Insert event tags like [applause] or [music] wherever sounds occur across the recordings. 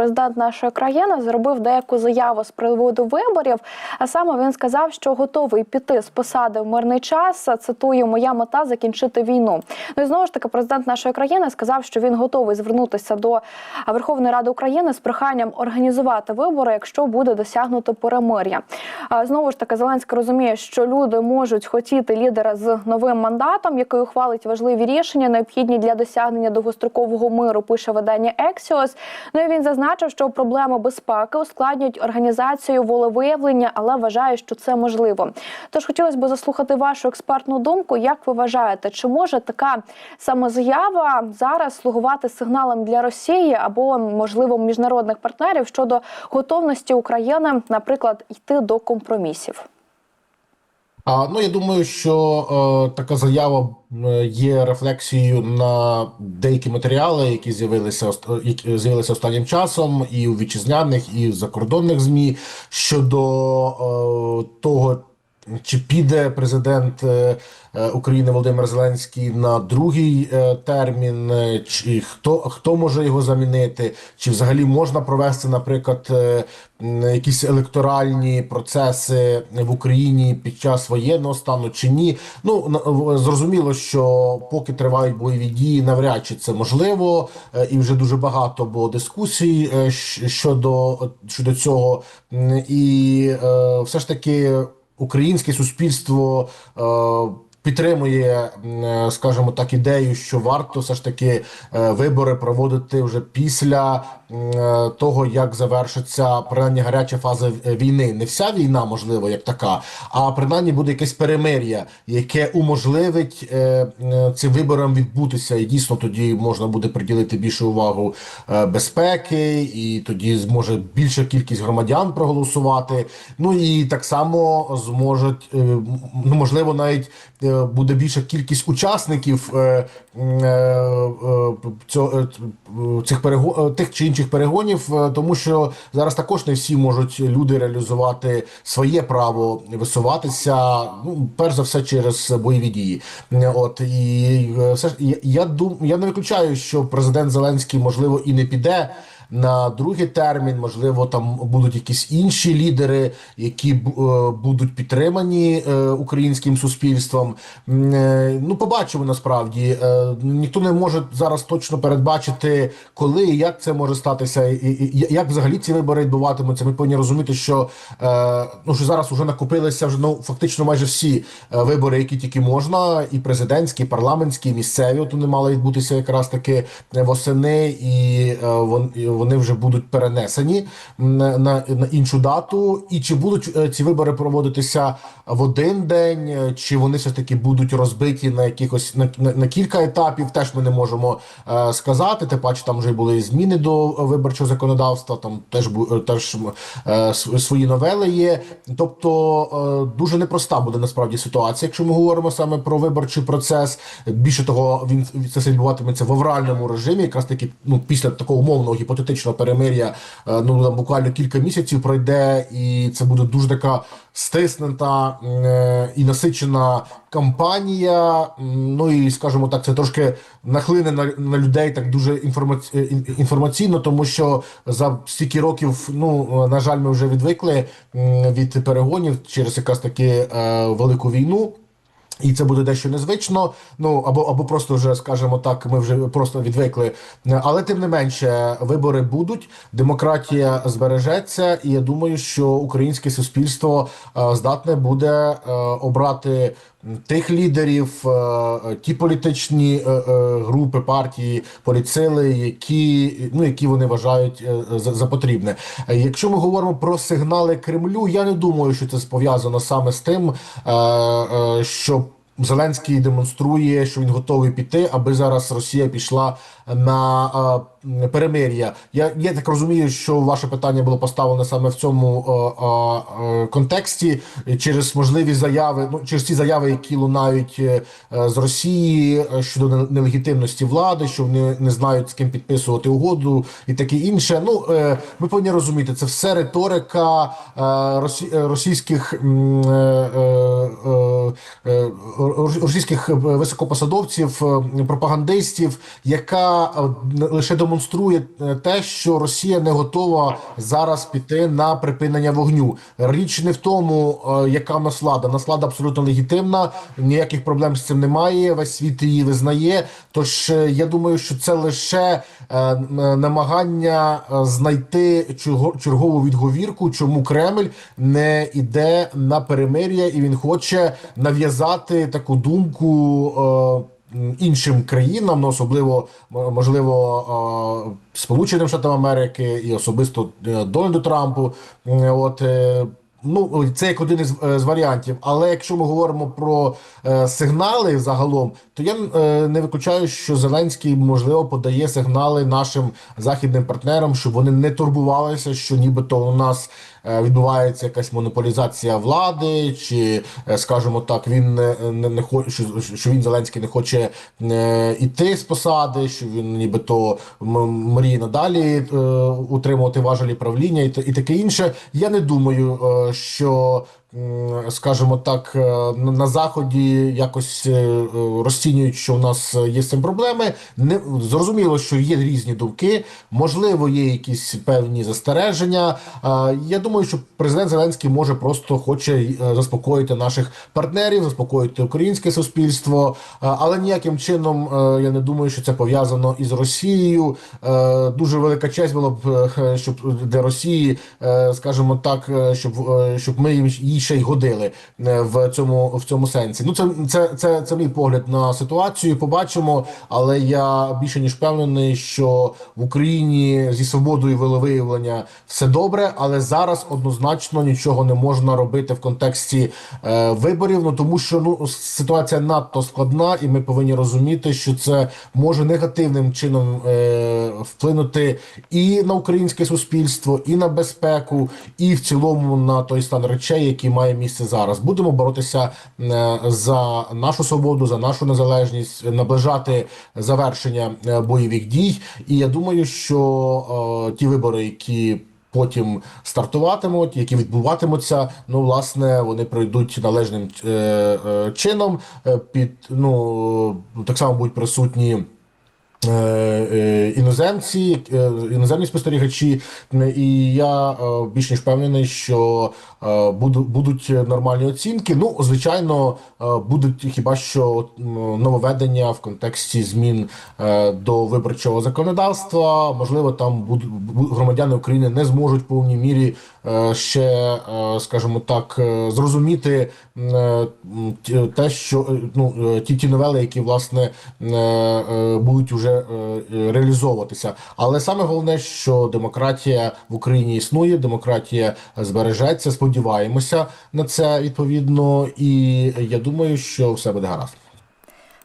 Президент нашої країни зробив деяку заяву з приводу виборів. А саме він сказав, що готовий піти з посади в мирний час. Цитую, моя мета закінчити війну. Ну і знову ж таки, президент нашої країни сказав, що він готовий звернутися до Верховної Ради України з проханням організувати вибори, якщо буде досягнуто перемир'я. Знову ж таки, Зеленський розуміє, що люди можуть хотіти лідера з новим мандатом, який ухвалить важливі рішення, необхідні для досягнення довгострокового миру. Пише видання Ексіос. Ну і він зазначив, що проблеми безпеки ускладнюють організацію волевиявлення, але вважає, що це можливо. Тож хотілося б заслухати вашу експертну думку. Як ви вважаєте, чи може така самозаява зараз слугувати сигналом для Росії або можливо міжнародних партнерів щодо готовності України, наприклад, йти до компромісів? А, ну, я думаю, що е, така заява е, є рефлексією на деякі матеріали, які з'явилися е, які з'явилися останнім часом, і у вітчизняних, і в закордонних ЗМІ щодо е, того, чи піде президент е, е, України Володимир Зеленський на другий е, термін, чи хто, хто може його замінити, чи взагалі можна провести, наприклад, якісь електоральні процеси в Україні під час воєнного стану чи ні? Ну зрозуміло, що поки тривають бойові дії, навряд чи це можливо, і вже дуже багато було дискусій щодо, щодо цього, і все ж таки українське суспільство. Е, Підтримує, е, скажімо так, ідею, що варто все ж таки е, вибори проводити вже після е, того, як завершиться принаймні гаряча фаза війни. Не вся війна, можливо, як така, а принаймні буде якесь перемир'я, яке уможливить цим виборам відбутися. І дійсно тоді можна буде приділити більше увагу безпеки, і тоді зможе більша кількість громадян проголосувати. Ну і так само зможуть, ну можливо, навіть буде більша кількість учасників е, е, е, цих перего... е, тих чи інших перегонів, тому що зараз також не всі можуть люди реалізувати своє право висуватися. Ну, перш за все, через бойові дії. От і все ж я дум, я не виключаю, що президент Зеленський можливо і не піде. На другий термін, можливо, там будуть якісь інші лідери, які е, будуть підтримані е, українським суспільством. Е, Ну, побачимо насправді. Е, Ніхто не може зараз точно передбачити, коли і як це може статися, і, як взагалі ці вибори відбуватимуться. Ми повинні розуміти, що ну що зараз вже накопилися вже ну фактично майже всі вибори, які тільки можна, і президентські, і парламентські, і місцеві. От вони мали відбутися якраз таки восени, і вон, і вони вже будуть перенесені на, на, іншу дату. І чи будуть е, ці вибори проводитися в один день, е, чи вони все ж таки будуть розбиті на якихось на, на, на кілька етапів? Теж ми не можемо е, сказати. Тим паче там вже були зміни до виборчого законодавства. Там теж е, теж е, свої новели є. Тобто е, дуже непроста буде насправді ситуація, якщо ми говоримо саме про виборчий процес. Більше того, він це відбуватиметься в авральному режимі, якраз таки ну після такого умовного гіпотетичного перемир'я. е, Ну там буквально кілька місяців пройде, і це буде дуже така стиснута е, і насичена кампанія. Ну і скажімо так, це трошки нахлине на, на людей так дуже інформаці... е, інформаційно, тому що за стільки років, ну на жаль, ми вже відвикли від перегонів через якраз таки велику війну. І це буде дещо незвично. Ну або або просто вже скажімо так, ми вже просто відвикли. Але тим не менше, вибори будуть, демократія збережеться, і я думаю, що українське суспільство е, здатне буде е, обрати тих лідерів, е, ті політичні е, е, групи, партії, політсили, які ну які вони вважають е, за, за потрібне. Е, Якщо ми говоримо про сигнали Кремлю, я не думаю, що це пов'язано саме з тим, е, е, що Зеленський демонструє, що він готовий піти, аби зараз Росія пішла на е, перемир'я. Я, я так розумію, що ваше питання було поставлене саме в цьому е, е, е, контексті через можливі заяви, ну через ті заяви, які лунають е, е, з Росії щодо нелегітимності влади, що вони не знають з ким підписувати угоду і таке інше. Ну е, ми повинні розуміти, це все риторика е, росі, російських е, е, е, російських високопосадовців, пропагандистів, яка лише до демонструє е, те, що Росія не готова зараз піти на припинення вогню. Річ не в тому, е, яка в нас влада. Нас влада абсолютно легітимна, ніяких проблем з цим немає. Весь світ її визнає. Тож е, я думаю, що це лише намагання знайти чергову відговірку, чому Кремль не йде на перемир'я, і він хоче нав'язати таку думку. Іншим країнам, ну особливо можливо Сполученим Штатам Америки і особисто е, Дональду Трампу. От е, ну це як один із, е, з варіантів. Але якщо ми говоримо про сигнали загалом, то я не виключаю, що Зеленський можливо подає сигнали нашим західним партнерам, щоб вони не турбувалися, що нібито у нас відбувається якась монополізація влади, чи е, скажімо так, він не, не, не хоче, що, що він Зеленський не хоче е, іти з посади, що він нібито мріє надалі е, утримувати важелі правління і, і таке інше. Я не думаю, е, що. Скажімо так, е, на заході якось е, е, розцінюють, що у нас є з цим проблеми. Не зрозуміло, що є різні думки, можливо, є якісь певні застереження. Я думаю, що президент Зеленський може просто хоче заспокоїти наших партнерів, заспокоїти українське суспільство, але ніяким чином я не думаю, що це пов'язано із Росією. Дуже велика честь було б, щоб для Росії, скажімо так, щоб, щоб ми їм- ще й годили е, в цьому в цьому сенсі. Ну, це, це, це, це мій погляд на ситуацію. Побачимо, але я більше ніж впевнений, що в Україні зі свободою волевиявлення все добре, але зараз однозначно нічого не можна робити в контексті е, виборів. Ну тому що ну ситуація надто складна, і ми повинні розуміти, що це може негативним чином е, вплинути і на українське суспільство, і на безпеку, і в цілому на той стан речей, який має місце зараз. Будемо боротися е, за нашу свободу, за нашу незалежність, наближати завершення е, бойових дій. І я думаю, що е, ті вибори, які Потім стартуватимуть, які відбуватимуться. Ну, власне, вони пройдуть належним е, е, чином. Під ну так само будуть присутні. Іноземці, іноземні спостерігачі, і я більш ніж впевнений, що будуть нормальні оцінки. Ну, звичайно, е, будуть хіба що нововведення в контексті змін е, до виборчого законодавства. Можливо, там громадяни України не зможуть в повній мірі е, ще, е, скажімо так, е, зрозуміти е, те, що е, ну е, ті ті новели, які власне е, е, будуть уже е, е, реалізовуватися. Але саме головне, що демократія в Україні існує, демократія збережеться. Сподіваємося на це відповідно, і я думаю, що все буде гаразд.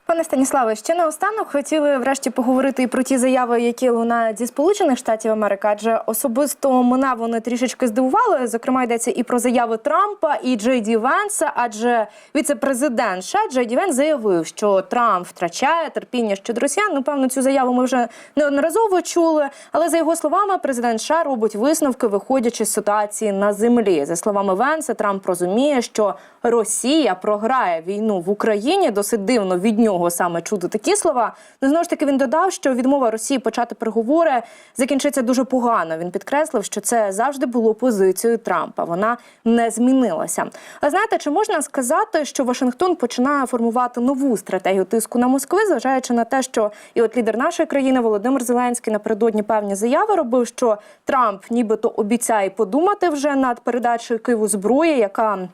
Пане Станіславе, ще наостанок хотіли врешті поговорити і про ті заяви, які лунають зі Сполучених Штатів Америки, адже особисто мене вони трішечки здивували. Зокрема, йдеться і про заяви Трампа і Джей Ді Венса, адже віце-президент США Джей Ді Венс заявив, що Трамп втрачає терпіння щодо росіян. Ну, певно, цю заяву ми вже неодноразово чули. Але за його словами, президент США робить висновки, виходячи з ситуації на землі. За словами Венса, Трамп розуміє, що Росія програє війну в Україні. Досить дивно від нього саме чути такі слова. Ну знову ж таки він додав, що відмова Росії почати переговори закінчиться дуже погано. Він підкреслив, що це завжди було позицією Трампа. Вона не змінилася. А знаєте, чи можна сказати, що Вашингтон починає формувати нову стратегію тиску на Москви, зважаючи на те, що і от лідер нашої країни Володимир Зеленський напередодні певні заяви робив, що Трамп нібито обіцяє подумати вже над передачею Києву зброї, яка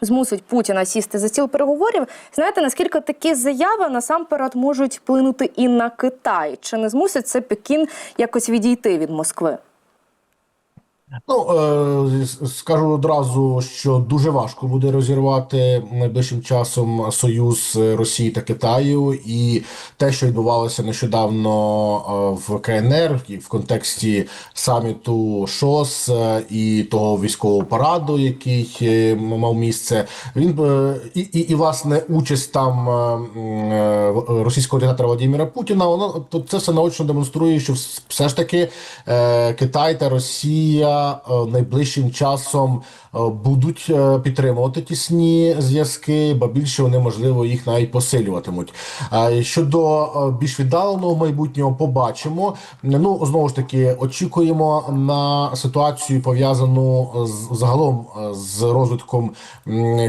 змусить Путіна сісти за стіл переговорів. Знаєте, наскільки такі заяви насамперед можуть вплинути і на Китай? Чи не змусить це Пекін якось відійти від Москви? Ну е, скажу одразу, що дуже важко буде розірвати найближчим часом союз Росії та Китаю, і те, що відбувалося нещодавно е, в КНР, і в контексті саміту ШОС е, і того військового параду, який мав місце, він і, і, і власне участь там російського диктатора Владимира Путіна, воно то це все наочно демонструє, що все ж таки Китай та Росія найближчим часом е, будуть е, підтримувати тісні зв'язки, ба більше вони можливо їх навіть посилюватимуть. Щодо е, більш віддаленого майбутнього, побачимо. Ну знову ж таки, очікуємо на ситуацію пов'язану з загалом е, з розвитком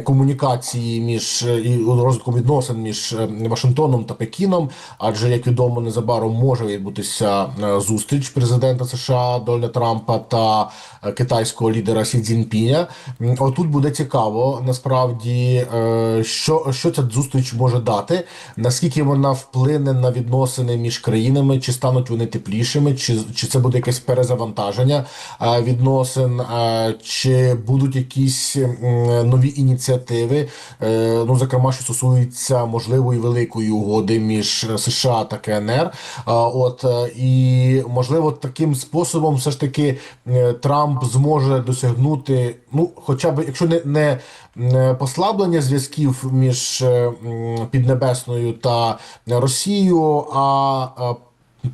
комунікації між е, і розвитком відносин між е, Вашингтоном та Пекіном. Адже як відомо, незабаром може відбутися е, зустріч президента США Дональда Трампа та е, китайського лідера Сі Цзіньпіня. Отут буде цікаво насправді, е, що, що ця зустріч може дати, наскільки вона вплине на відносини між країнами, чи стануть вони теплішими, чи, чи це буде якесь перезавантаження е, відносин, е, чи будуть якісь нові ініціативи, ну зокрема, що стосується можливої великої угоди між США та КНР. От і можливо таким способом, все ж таки, Трамп зможе досягнути, ну, хоча б якщо не, не м, послаблення зв'язків між е, Піднебесною та Росією, а е,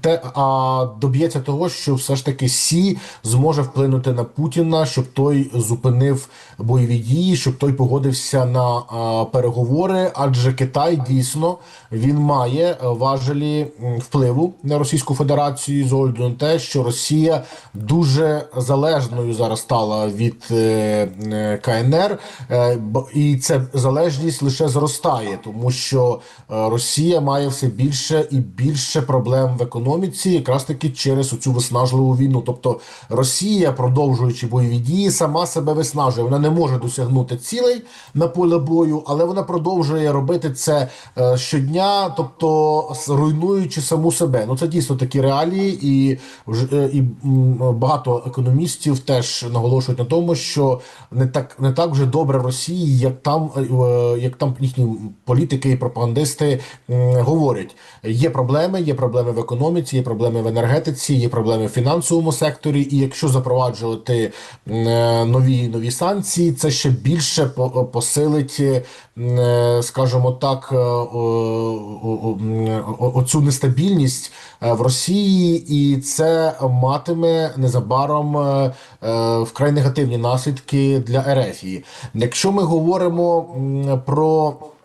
те, а доб'ється того, що все ж таки Сі зможе вплинути на Путіна, щоб той зупинив бойові дії, щоб той погодився на а, переговори. Адже Китай дійсно він має важелі впливу на Російську Федерацію з огляду на те, що Росія дуже залежною зараз стала від е, е, КНР, е, і ця залежність лише зростає, тому що е, Росія має все більше і більше проблем в економіці, якраз таки через цю виснажливу війну. Тобто Росія, продовжуючи бойові дії, сама себе виснажує. Вона не може досягнути цілей на поле бою, але вона продовжує робити це е, щодня, тобто руйнуючи саму себе. Ну це дійсно такі реалії, і е, і багато економістів теж наголошують на тому, що не так не так вже добре Росії, як там е, як там їхні політики і пропагандисти говорять. Є проблеми, є проблеми в економіці, є проблеми в енергетиці, є проблеми в фінансовому секторі. І якщо запроваджувати е, нові нові санкції, це ще більше по- посилить, е, е, скажімо так, е, оцю нестабільність е, в Росії, і це матиме незабаром е, е, вкрай негативні наслідки для Ерефії. Якщо ми говоримо про Е,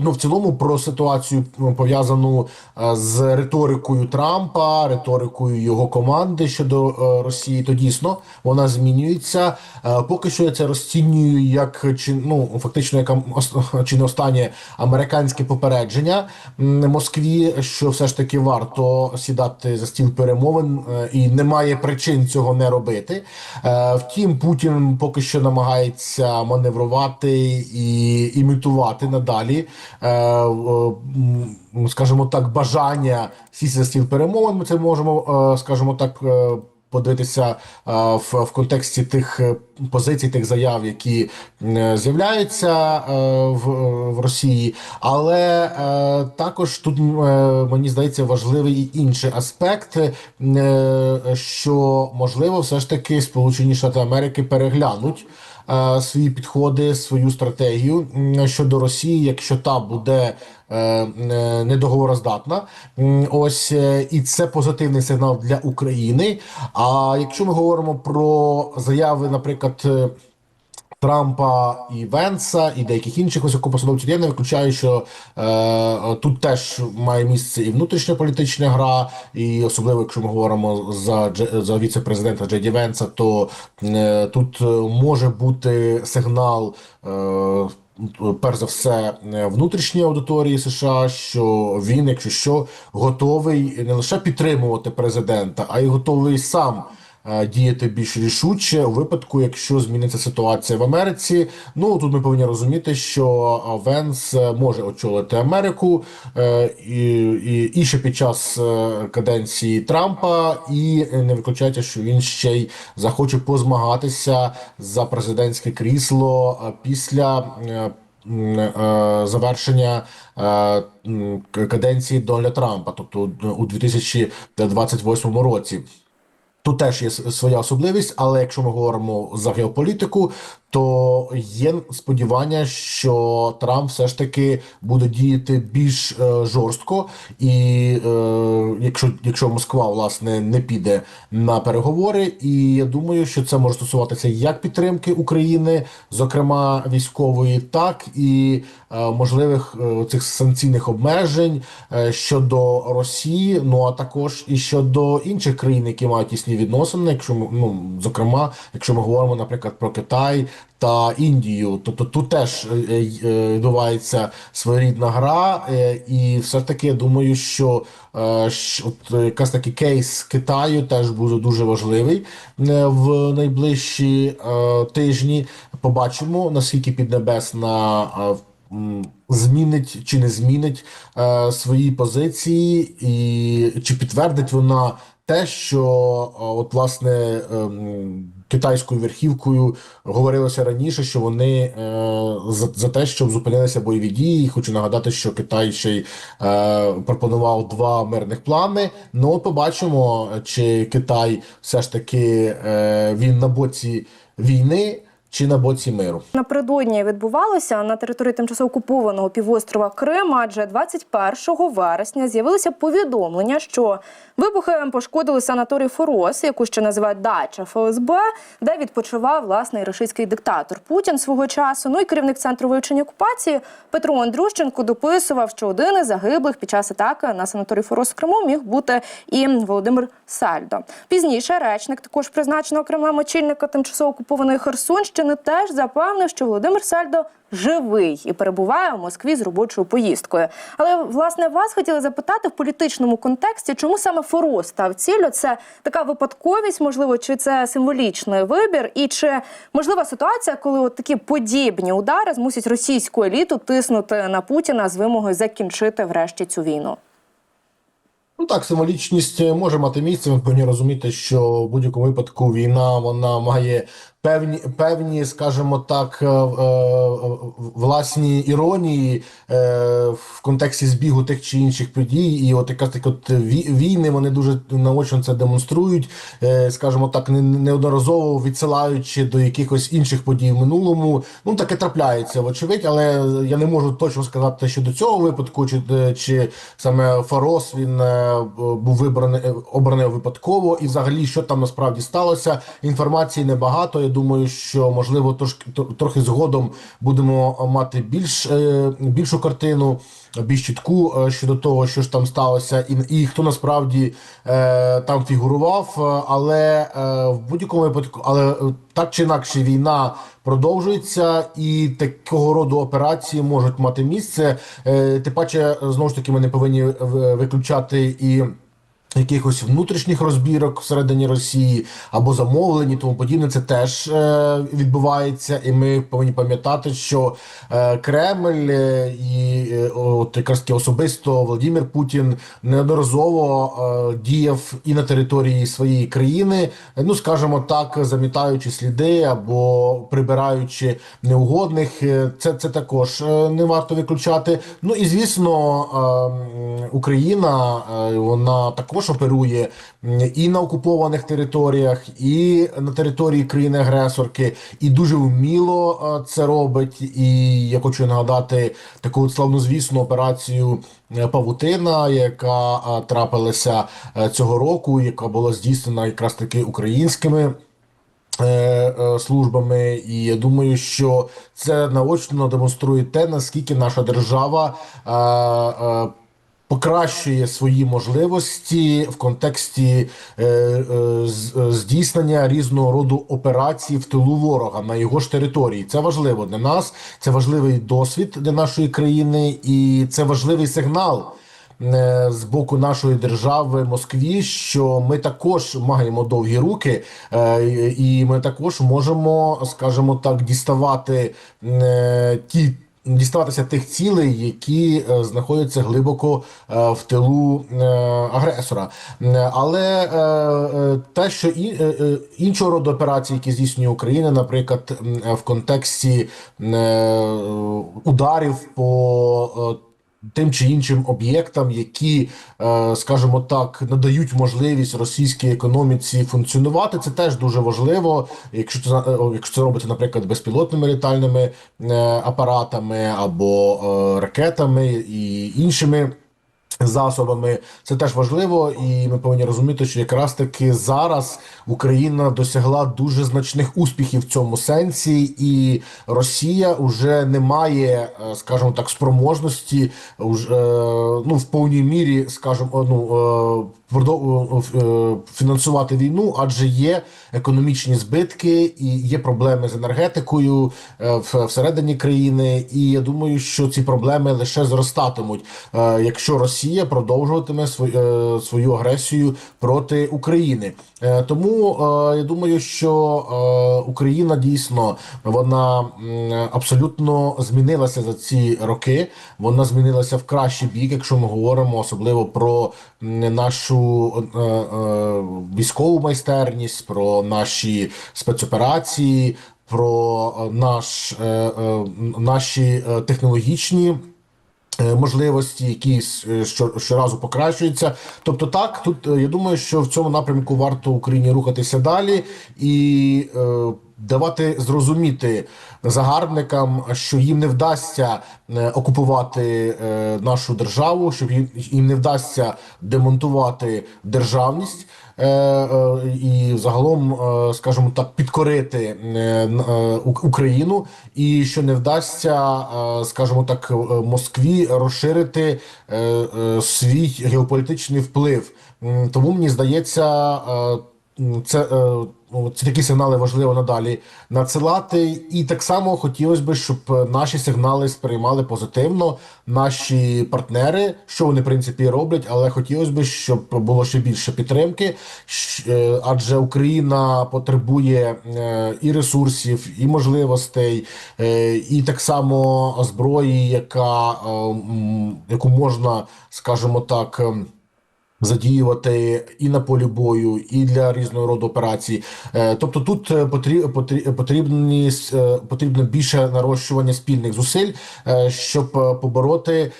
Ну, в цілому про ситуацію пов'язану е, з риторикою Трампа, риторикою його команди щодо е, Росії, то дійсно вона змінюється. Е, Поки що я це розцінюю як чи ну фактично як [laughs] чи не останнє американське попередження Москві, що все ж таки варто сідати за стіл перемовин, е, і немає причин цього не робити. Е, Втім, Путін поки що намагається маневрувати і імітувати надалі, е, в- скажімо так, бажання сісти за стіл перемовин. Ми це можемо, е, скажімо так. е, Подивитися е, в, контексті тих е, позицій, тих заяв, які е, з'являються е, в, Росії, але е, також тут е, мені здається важливий і інший аспект, е, що можливо, все ж таки Сполучені Штати Америки переглянуть е, свої підходи, свою стратегію щодо Росії, якщо та буде е, е, недоговороздатна. Ось е, і це позитивний сигнал для України. А якщо ми говоримо про заяви, наприклад. Трампа і Венса і деяких інших високопосадовців, я не виключаю, що е, тут теж має місце і внутрішньополітична гра, і особливо, якщо ми говоримо за за віце-президента Джеді Венса, то е, тут е, може бути сигнал. Е, Перш за все, внутрішньої аудиторії США, що він, якщо що, готовий не лише підтримувати президента, а й готовий сам діяти більш рішуче у випадку, якщо зміниться ситуація в Америці. Ну тут ми повинні розуміти, що е, Венс е, може очолити Америку е, і, і, і ще під час е, каденції Трампа, і не виключається, що він ще й захоче позмагатися за президентське крісло е, після. е, е, Завершення е, каденції Дональда Трампа, тобто у 2028 році. Тут теж є своя особливість, але якщо ми говоримо за геополітику, то є сподівання, що Трамп все ж таки буде діяти більш е, жорстко, і е, якщо, якщо Москва власне не піде на переговори, і я думаю, що це може стосуватися як підтримки України, зокрема військової, так і е, можливих е, цих санкційних обмежень е, щодо Росії, ну а також і щодо інших країн, які мають тісні відносини, якщо ми ну зокрема, якщо ми говоримо, наприклад, про Китай та Індію, тобто тут теж е, е, відбувається своєрідна гра, е, і все ж таки я думаю, що от якась якраз таки кейс Китаю теж буде дуже важливий в найближчі тижні. Побачимо наскільки Піднебесна м, змінить чи не змінить е, свої позиції, і чи підтвердить вона те, що е, от власне ем, китайською верхівкою говорилося раніше, що вони е, за, за те, щоб зупинилися бойові дії. Хочу нагадати, що Китай ще й е, пропонував два мирних плани. Ну, от побачимо, чи Китай все ж таки е, він на боці війни чи на боці миру. Напередодні відбувалося на території тимчасово окупованого півострова Крим, адже 21 вересня з'явилося повідомлення, що вибухи пошкодили санаторій Форос, яку ще називають Дача ФСБ, де відпочивав власний російський диктатор Путін свого часу. Ну і керівник центру вивчення окупації Петро Андрющенко дописував, що один із загиблих під час атаки на санаторій Форос в Криму міг бути і Володимир Сальдо. Пізніше речник також призначеного Кремлем очільника тимчасово окупованої Херсонщини теж запевнив, що Володимир Сальдо живий і перебуває у Москві з робочою поїздкою. Але власне вас хотіли запитати в політичному контексті, чому саме Форос став ціллю? Це така випадковість, можливо, чи це символічний вибір, і чи можлива ситуація, коли от такі подібні удари змусять російську еліту тиснути на Путіна з вимогою закінчити врешті цю війну? Ну так, символічність може мати місце. Ми повинні розуміти, що в будь-якому випадку війна вона має певні, певні, скажімо так, е, е, власні іронії е, в контексті збігу тих чи інших подій. І от якраз таки от ві- війни вони дуже наочно це демонструють, скажімо так, неодноразово відсилаючи до якихось інших подій в минулому. Ну таке трапляється, вочевидь, але я не можу точно сказати щодо цього випадку, чи, чи саме Фарос він був вибраний обраний випадково, і взагалі що там насправді сталося. Інформації небагато. Думаю, що можливо трошки трохи згодом будемо мати більш е, більшу картину. Більш чітку е, щодо того, що ж там сталося, і, і хто насправді е, там фігурував. Але в будь-якому випадку, але так чи інакше, війна продовжується, і такого роду операції можуть мати місце. Тим паче, знову ж таки, ми не повинні виключати і. Якихось внутрішніх розбірок всередині Росії або замовлень тому подібне, це теж е, відбувається, і ми повинні пам'ятати, що е, Кремль е, і е, от якраз особисто Володимир Путін неодноразово е, діяв і на території своєї країни, ну скажімо так, замітаючи сліди або прибираючи неугодних. Е, Це це також е, не варто виключати. Ну і звісно, е, Україна е, вона також оперує і на окупованих територіях, і на території країни-агресорки, і дуже вміло е, це робить. І я хочу нагадати таку славнозвісну операцію е, Павутина, яка е, трапилася цього року, яка була здійснена якраз таки українськими. Службами, і я думаю, що це наочно демонструє те, наскільки наша держава покращує свої можливості в контексті е, е, е, здійснення різного роду операцій в тилу ворога на його ж території. Це важливо для нас, це важливий досвід для нашої країни, і це важливий сигнал. е, З боку нашої держави Москві, що ми також маємо довгі руки, е, і ми також можемо, скажімо так, діставати ті діставатися тих цілей, які е, знаходяться глибоко е, в тилу е, агресора. Але те, що іншого роду операції, які здійснює Україна, наприклад, в контексті ударів по тим чи іншим об'єктам, які, е, скажімо так, надають можливість російській економіці функціонувати. Це теж дуже важливо. Якщо це е, якщо це робиться, наприклад, безпілотними літальними е, апаратами або ракетами і іншими. Засобами. Це теж важливо, і ми повинні розуміти, що якраз таки зараз Україна досягла дуже значних успіхів в цьому сенсі, і Росія вже не має, е, скажімо так, спроможності е, ну в повній мірі, скажімо, ну е, фінансувати війну, адже є економічні збитки і є проблеми з енергетикою е, всередині країни. І я думаю, що ці проблеми лише зростатимуть, е, якщо Росія продовжуватиме е, свою агресію проти України. Е, Тому е, я думаю, що е, Україна дійсно вона абсолютно змінилася за ці роки. Вона змінилася в кращий бік, якщо ми говоримо особливо про нашу військову майстерність, про наші спецоперації, про наш, наші технологічні. Е, Можливості, які е, що, щоразу покращуються. Тобто, так тут е, я думаю, що в цьому напрямку варто Україні рухатися далі і е, давати зрозуміти загарбникам, що їм не вдасться окупувати нашу державу, щоб їм не вдасться демонтувати державність. Е, е, І загалом, е, скажімо так, підкорити Україну, і що не вдасться, скажімо так, Москві розширити свій геополітичний вплив. Тому мені здається, м, це. е, ну, Ці такі сигнали важливо надалі надсилати, і так само хотілося б, щоб е, наші сигнали сприймали позитивно наші партнери, що вони в принципі роблять, але хотілося б, щоб було ще більше підтримки, е, адже Україна потребує і ресурсів, і можливостей, і так само зброї, яка яку можна, скажімо так. Задіювати і на полі бою, і для різного роду операцій. Е, Тобто тут е, потрі- потрі- потрібні е, потрібно більше нарощування спільних зусиль, щоб побороти.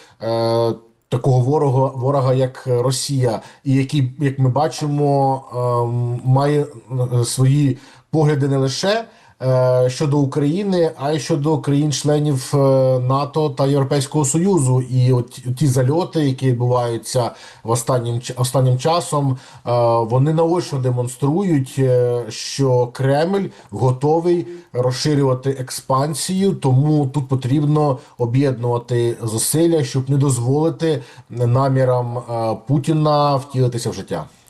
Такого ворога, ворога, як Росія, і який, як ми бачимо, ем, має свої погляди не лише щодо України, а й щодо країн-членів е, НАТО та Європейського Союзу. І от ті зальоти, які відбуваються в останнім останнім часом, е, вони наочно демонструють, е, що Кремль готовий розширювати експансію, тому тут потрібно об'єднувати зусилля, щоб не дозволити намірам е, Путіна втілитися в життя.